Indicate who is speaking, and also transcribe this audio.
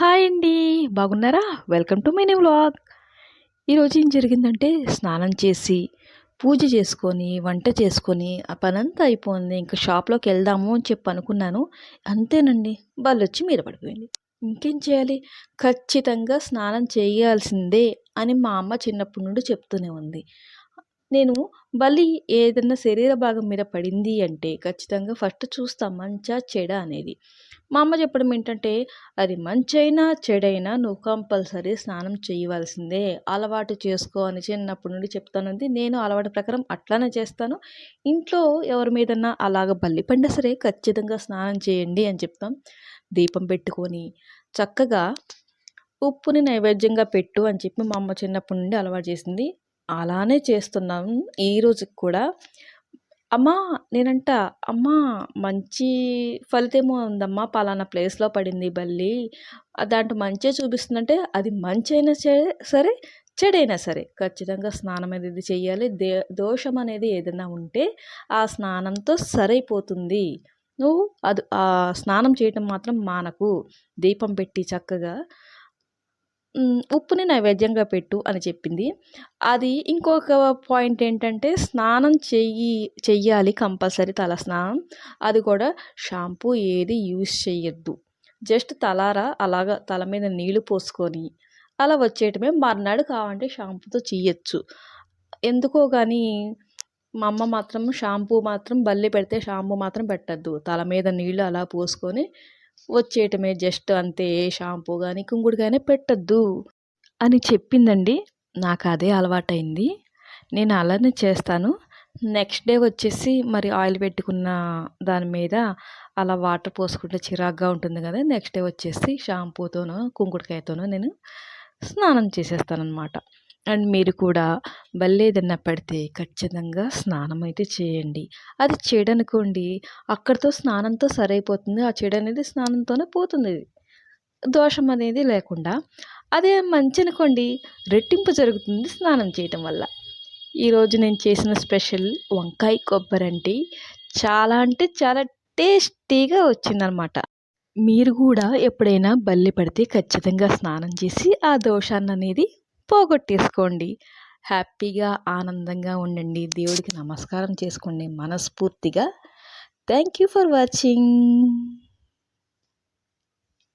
Speaker 1: Hi అండి. బాగున్నారా? Welcome to my vlog. ఈరోజు ఏం జరిగిందంటే స్నానం చేసి పూజ చేసుకొని వంట చేసుకొని ఆ పనంతా అయిపోయింది. ఇంకా షాప్లోకి వెళ్దాము అని చెప్పి అనుకున్నాను. అంతేనండి. వాళ్ళు వచ్చి మీద పడిపోయింది. ఇంకేం చేయాలి? ఖచ్చితంగా స్నానం చేయాల్సిందే అని మా అమ్మ చిన్నప్పటి నుండి చెప్తూనే ఉంది. నేను బలి ఏదన్నా శరీర భాగం మీద పడింది అంటే ఖచ్చితంగా ఫస్ట్ చూస్తా మంచా చెడ అనేది. మా అమ్మ చెప్పడం ఏంటంటే అది మంచైనా చెడైనా నువ్వు కంపల్సరీ స్నానం చేయవలసిందే అలవాటు చేసుకో అని చిన్నప్పటి నుండి చెప్తానుంది. నేను అలవాటు ప్రకారం అట్లానే చేస్తాను. ఇంట్లో ఎవరి మీదన్నా అలాగ బల్లి పండే సరే ఖచ్చితంగా స్నానం చేయండి అని చెప్తాం. దీపం పెట్టుకొని చక్కగా ఉప్పుని నైవేద్యంగా పెట్టు అని చెప్పి మా అమ్మ చిన్నప్పటి నుండి అలవాటు చేసింది. అలానే చేస్తున్నాం. ఈరోజుకి కూడా. అమ్మా నేనంట అమ్మా మంచి ఫలితమో ఉందమ్మా పలానా ప్లేస్లో పడింది బల్లి. దాంట్లో మంచే చూపిస్తుందంటే అది మంచి అయినా సరే చెడైనా సరే. ఖచ్చితంగా స్నానం అనేది చేయాలి దే దోషం అనేది ఏదైనా ఉంటే ఆ స్నానంతో సరైపోతుంది. నువ్వు అది ఆ స్నానం చేయటం మాత్రం మానకు. దీపం పెట్టి చక్కగా ఉప్పుని నైవేద్యంగా పెట్టు అని చెప్పింది. అది ఇంకొక పాయింట్ ఏంటంటే స్నానం చెయ్యి చెయ్యాలి కంపల్సరీ తల స్నానం అది కూడా షాంపూ ఏది యూజ్ చేయొద్దు జస్ట్ తలారా అలాగ తల మీద నీళ్ళు పోసుకొని అలా వచ్చేయటమే. మర్నాడు కావాలంటే షాంపూతో చేయొచ్చు ఎందుకో కానీ మా అమ్మ మాత్రం షాంపూ మాత్రం బల్లి పెడితే షాంపూ మాత్రం పెట్టద్దు. తల మీద నీళ్ళు అలా పోసుకొని వచ్చేయటమే జస్ట్ అంతే ఏ షాంపూ కానీ కుంకుడు కానీ పెట్టద్దు అని చెప్పిందండి. నాకు అదే అలవాటైంది. నేను అలానే చేస్తాను. నెక్స్ట్ డే వచ్చేసి మరి ఆయిల్ పెట్టుకున్న దాని మీద అలా వాటర్ పోసుకుంటే చిరాగ్గా ఉంటుంది కదా నెక్స్ట్ డే వచ్చేసి షాంపూతోనో కుంకుడుకాయతోనో నేను స్నానం చేసేస్తాను అనమాట అండ్ మీరు కూడా బల్లి ఏదన్నా పడితే ఖచ్చితంగా స్నానం అయితే చేయండి. అది చెడనుకోండి అక్కడితో స్నానంతో సరైపోతుంది ఆ చెడు అనేది స్నానంతోనే పోతుంది. దోషం అనేది లేకుండా అదే మంచి అనుకోండి రెట్టింపు జరుగుతుంది స్నానం చేయటం వల్ల. ఈరోజు నేను చేసిన స్పెషల్ వంకాయ కొబ్బరి చాలా అంటే చాలా టేస్టీగా వచ్చిందనమాట. మీరు కూడా ఎప్పుడైనా బల్లి పడితే ఖచ్చితంగా స్నానం చేసి ఆ దోషాన్ని అనేది పోగొట్టేసుకోండి. హ్యాపీగా ఆనందంగా ఉండండి. దేవుడికి నమస్కారం చేసుకోండి మనస్ఫూర్తిగా. Thank you for watching.